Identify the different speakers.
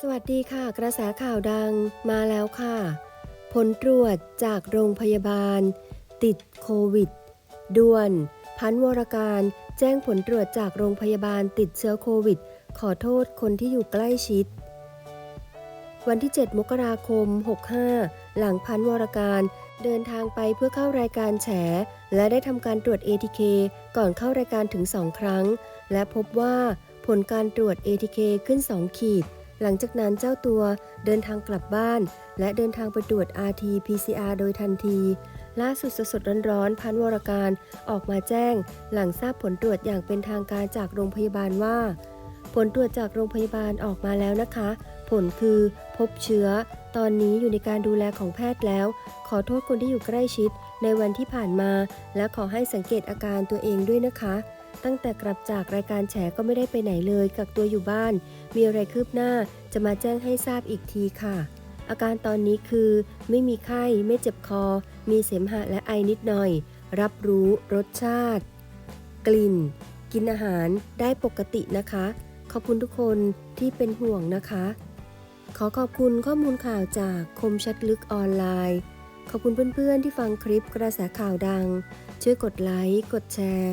Speaker 1: สวัสดีค่ะ กระแสข่าวดังมาแล้วค่ะ ผลตรวจจากโรงพยาบาล ติดโควิด ด่วน พันวรการ แจ้งผลตรวจจากโรงพยาบาลติดเชื้อโควิด ขอโทษคนที่อยู่ใกล้ชิด วันที่ 7 มกราคม 65 หลังพันวรการเดินทางไปเพื่อเข้ารายการแฉ และได้ทำการตรวจ ATK ก่อนเข้ารายการถึง 2 ครั้ง และพบว่าผลการตรวจ ATK ขึ้น 2 ขีด หลังจากนั้นเจ้าตัวเดินทางกลับบ้าน และเดินทางไปตรวจ RT PCR โดยทันที ล่าสุดสดๆร้อนๆ พันวรการออกมาแจ้ง หลังทราบผลตรวจอย่างเป็นทางการจากโรงพยาบาลว่า ผลตรวจจากโรงพยาบาลออกมาแล้วนะคะ ผลคือพบเชื้อ ตอนนี้อยู่ในการดูแลของแพทย์แล้ว ขอโทษคนที่อยู่ใกล้ชิดในวันที่ผ่านมา และขอให้สังเกตอาการตัวเองด้วยนะคะ ตั้งแต่กลับจากรายการแฉก็ไม่ได้ไปไหนเลย กักตัวอยู่บ้าน มีอะไรคืบหน้าจะมาแจ้งให้ทราบอีกทีค่ะ อาการตอนนี้คือ ไม่มีไข้ ไม่เจ็บคอ มีเสมหะและไอนิดหน่อย รับรู้รสชาติ กลิ่น กินอาหารได้ปกตินะคะ ขอบคุณทุกคนที่เป็นห่วงนะคะ ขอขอบคุณข้อมูลข่าวจากคมชัดลึกออนไลน์ ขอบคุณเพื่อนๆที่ฟังคลิปกระแสข่าวดัง ช่วยกดไลค์ กดแชร์